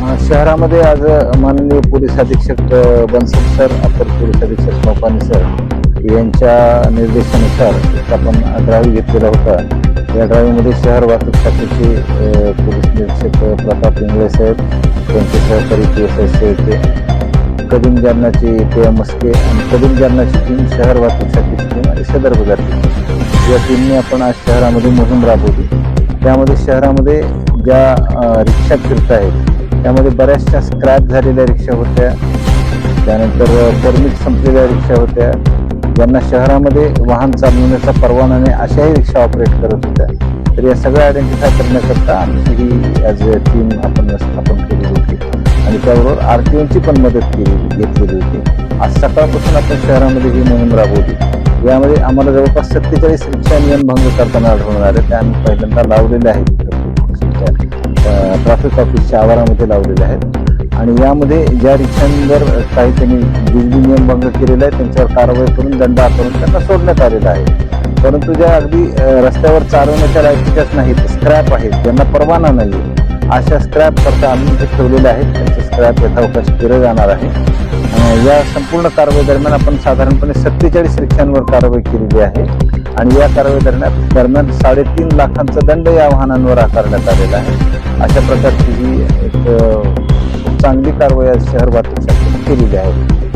शहरामध्ये आज माननीय पोलीस अधीक्षक अ, बनसोड सर अपर पोलीस अधीक्षक मोपानी सर यांच्या निर्देशानुसार आपण ड्राईव्ह घेतलेला होता. या ड्राईव्हमध्ये शहर वाहतूक शाखेचे पोलीस निरीक्षक प्रताप इंगळे साहेब त्यांचे सहकारी पी एस आय शेळके कदीम जालनाची पेया मस्के आणि कदीम जालनाची टीम शहर वाहतूक शाखेची टीम आणि सदर बाजारची टीम या टीमने आपण आज शहरामध्ये मोहीम राबवली. त्यामध्ये शहरामध्ये ज्या रिक्षा फिरत आहेत त्यामध्ये बऱ्याचशा स्क्रॅप झालेल्या रिक्षा होत्या. त्यानंतर परमिट संपलेल्या रिक्षा होत्या. ज्यांना शहरामध्ये वाहन चालवण्याचा परवाना नाही अशाही रिक्षा ऑपरेट करत होत्या. तर या सगळ्या आयडेंटिफाय करण्याकरता आमची ही ॲज अ टीम आपण स्थापन केली होती. आणि त्याबरोबर आर टी ओची पण मदत केली घेतलेली होती. आज सकाळपासून आपण शहरामध्ये ही मोहीम राबवली. यामध्ये आम्हाला जवळपास सत्तेचाळीस रिक्षा नियमभंग करताना आढळून आले. त्या आम्ही पहिल्यांदा लावलेल्या आहेत. ट्रॅफिक ऑफिसच्या आवारामध्ये लावलेले आहेत. आणि यामध्ये ज्या रिक्षांवर काही त्यांनी बिजली नियमभंग केलेला आहे त्यांच्यावर कारवाई करून दंड आकारून त्यांना सोडण्यात आलेला आहे. परंतु ज्या अगदी रस्त्यावर चालवण्याच्या लायकीच्याच नाहीत स्क्रॅप आहेत. ज्यांना परवाना नाही अशा स्क्रॅप करता आम्ही इथे ठेवलेले आहेत. त्यांचे स्क्रॅप यथावकाश केलं जाणार आहे. या संपूर्ण कारवाई दरम्यान आपण साधारणपणे सत्तेचाळीस रिक्षांवर कारवाई केलेली आहे. आणि या कारवाई दरम्यान दरम्यान साडेतीन लाखांचा दंड या वाहनांवर आकारण्यात आलेला आहे. अशा प्रकारची ही एक चांगली कारवाई आज शहर वाहतूकसाठी केलेली आहे.